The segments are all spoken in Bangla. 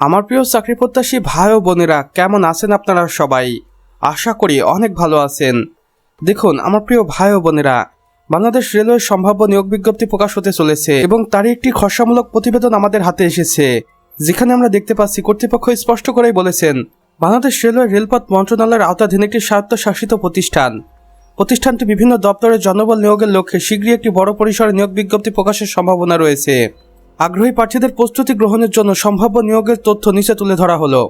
আমার প্রিয় চাকরি প্রত্যাশী ভাই ও বোনেরা, কেমন আছেন আপনারা সবাই? আশা করি অনেক ভালো আছেন। দেখুন, আমার প্রিয় ভাই ও বোনেরা, বাংলাদেশ রেলওয়ের সম্ভাব্য নিয়োগ বিজ্ঞপ্তি প্রকাশ হতে চলেছে এবং তারই একটি খসড়ামূলক প্রতিবেদন আমাদের হাতে এসেছে। যেখানে আমরা দেখতে পাচ্ছি, কর্তৃপক্ষ স্পষ্ট করেই বলেছেন, বাংলাদেশ রেলওয়ে রেলপথ মন্ত্রণালয়ের আওতাধীন একটি স্বায়ত্তশাসিত প্রতিষ্ঠান। প্রতিষ্ঠানটি বিভিন্ন দপ্তরের জনবল নিয়োগের লক্ষ্যে শীঘ্রই একটি বড় পরিসরে নিয়োগ বিজ্ঞপ্তি প্রকাশের সম্ভাবনা রয়েছে। আগ্রহী প্রার্থীদের প্রস্তুতি গ্রহণের জন্য সম্ভাব্য নিয়োগের তথ্য নিচে তুলে ধরা হলো।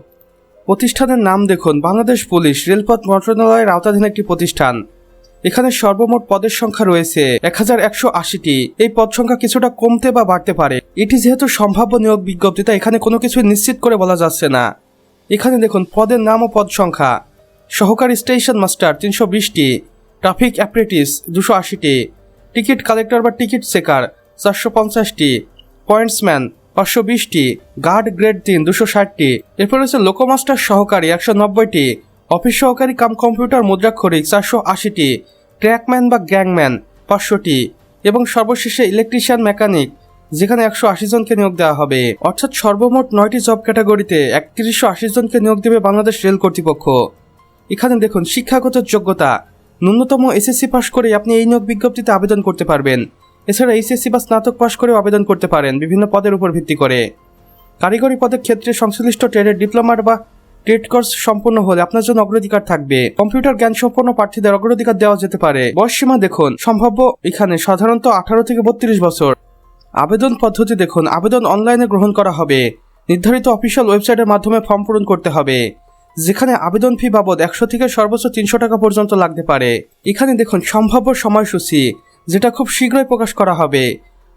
প্রতিষ্ঠানের নাম দেখুন, বাংলাদেশ পুলিশ, রেলপথ মন্ত্রণালয়ের আওতাধীন একটি প্রতিষ্ঠান। এখানে সর্বমোট পদের সংখ্যা রয়েছে এক হাজার একশো আশিটি। এই পদ সংখ্যা কিছুটা কমতে বা বাড়তে পারে। এটি যেহেতু সম্ভাব্য নিয়োগ বিজ্ঞপ্তি, তাই এখানে কোনো কিছু নিশ্চিত করে বলা যাচ্ছে না। এখানে দেখুন, পদের নাম ও পদ সংখ্যা। সহকারী স্টেশন মাস্টার তিনশো বিশটি, ট্রাফিক অ্যাপ্রেটিস দুশো আশিটি, টিকিট কালেক্টর বা টিকিট চেকার চারশো পঞ্চাশটি পয়েন্টসম্যান পাঁচশো বিশটি, গার্ড গ্রেড তিন দুশো ষাটটি, এরপর রয়েছে লোকোমাস্টার সহকারী একশো নব্বইটি, অফিস সহকারী কাম কম্পিউটার মুদ্রাক্ষরিক চারশো আশিটি, ট্র্যাকম্যান বা গ্যাংম্যান পাঁচশোটি এবং সর্বশেষে ইলেকট্রিশিয়ান মেকানিক, যেখানে একশো আশি জনকে নিয়োগ দেওয়া হবে। অর্থাৎ সর্বমোট নয়টি জব ক্যাটাগরিতে একত্রিশশো আশি জনকে নিয়োগ দেবে বাংলাদেশ রেল কর্তৃপক্ষ। এখানে দেখুন, শিক্ষাগত যোগ্যতা। ন্যূনতম এসএসসি পাশ করে আপনি এই নিয়োগ বিজ্ঞপ্তিতে আবেদন করতে পারবেন। এছাড়া এইচএসসি বা স্নাতক পাশ করেও আবেদন করতে পারেন, বিভিন্ন পদের উপর ভিত্তি করে। কারিগরি পদের ক্ষেত্রে সংশ্লিষ্ট ট্রেডের ডিপ্লোমার বা ট্রেড কোর্স সম্পন্ন হলে আপনার জন্য অগ্রাধিকার থাকবে। কম্পিউটার জ্ঞান সম্পন্ন প্রার্থীদের অগ্রাধিকার দেওয়া যেতে পারে। বয়সসীমা দেখুন, সম্ভাব্য এখানে সাধারণত আঠারো থেকে বত্রিশ বছর। আবেদন পদ্ধতি দেখুন, আবেদন অনলাইনে গ্রহণ করা হবে। নির্ধারিত অফিসিয়াল ওয়েবসাইটের মাধ্যমে ফর্ম পূরণ করতে হবে। যেখানে আবেদন ফি বাবদ একশো থেকে সর্বোচ্চ তিনশো টাকা পর্যন্ত লাগতে পারে। এখানে দেখুন, সম্ভাব্য সময়সূচি। যেটা খুব শীঘ্রই প্রকাশ করা হবে।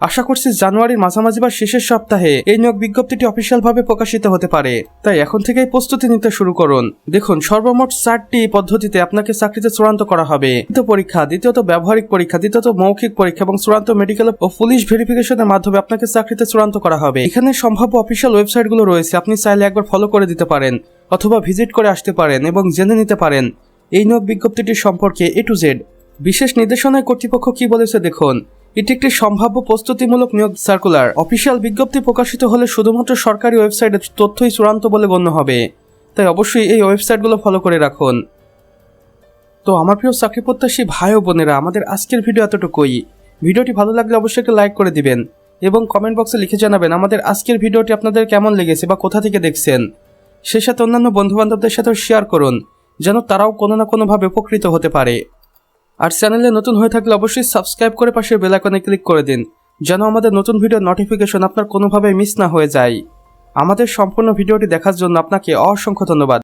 আশা করছি জানুয়ারির মাঝামাঝি বা শেষের সপ্তাহে এই নিয়োগ বিজ্ঞপ্তিটি অফিসিয়ালভাবে প্রকাশিত হতে পারে। তাই এখন থেকেই প্রস্তুতি নিতে শুরু করুন। দেখুন, সর্বমোট চারটি পদ্ধতিতে আপনাকে চাকরিতে চূড়ান্ত করা হবে। দ্বিতীয় পরীক্ষা, দ্বিতীয়ত ব্যবহারিক পরীক্ষা, দ্বিতীয়ত মৌখিক পরীক্ষা এবং চূড়ান্ত মেডিকেল ও পুলিশ ভেরিফিকেশনের মাধ্যমে আপনাকে চাকরিতে চূড়ান্ত করা হবে। এখানে সম্ভাব্য অফিসিয়াল ওয়েবসাইটগুলো রয়েছে, আপনি চাইলে একবার ফলো করে দিতে পারেন অথবা ভিজিট করে আসতে পারেন এবং জেনে নিতে পারেন। এই নিয়োগ বিজ্ঞপ্তিটির সম্পর্কে এ টু জেড বিশেষ নির্দেশনায় কর্তৃপক্ষ কি বলেছে দেখুন। এটি একটি সম্ভাব্য প্রস্তুতিমূলক নিয়োগ সার্কুলার অফিসিয়াল বিজ্ঞপ্তি প্রকাশিত হলে শুধুমাত্র সরকারি ওয়েবসাইটে তথ্যই চূড়ান্ত বলে গণ্য হবে। তাই অবশ্যই এই ওয়েবসাইটগুলো ফলো করে রাখুন। তো আমার প্রিয় চাকরি প্রত্যাশী ভাই ও বোনেরা, আমাদের আজকের ভিডিও এতটুকুই। ভিডিওটি ভালো লাগলে অবশ্যই একটা লাইক করে দিবেন এবং কমেন্ট বক্সে লিখে জানাবেন আমাদের আজকের ভিডিওটি আপনাদের কেমন লেগেছে বা কোথা থেকে দেখছেন। সেই সাথে অন্যান্য বন্ধু বান্ধবদের সাথেও শেয়ার করুন, যেন তারাও কোনো না কোনোভাবে উপকৃত হতে পারে। আর চ্যানেলে নতুন হয়ে থাকলে অবশ্যই সাবস্ক্রাইব করে পাশে বেলাকনে ক্লিক করে দিন, যেন আমাদের নতুন ভিডিও নোটিফিকেশন আপনার কোনোভাবে মিস না হয়ে যায়। আমাদের সম্পূর্ণ ভিডিওটি দেখার জন্য আপনাকে অসংখ্য ধন্যবাদ।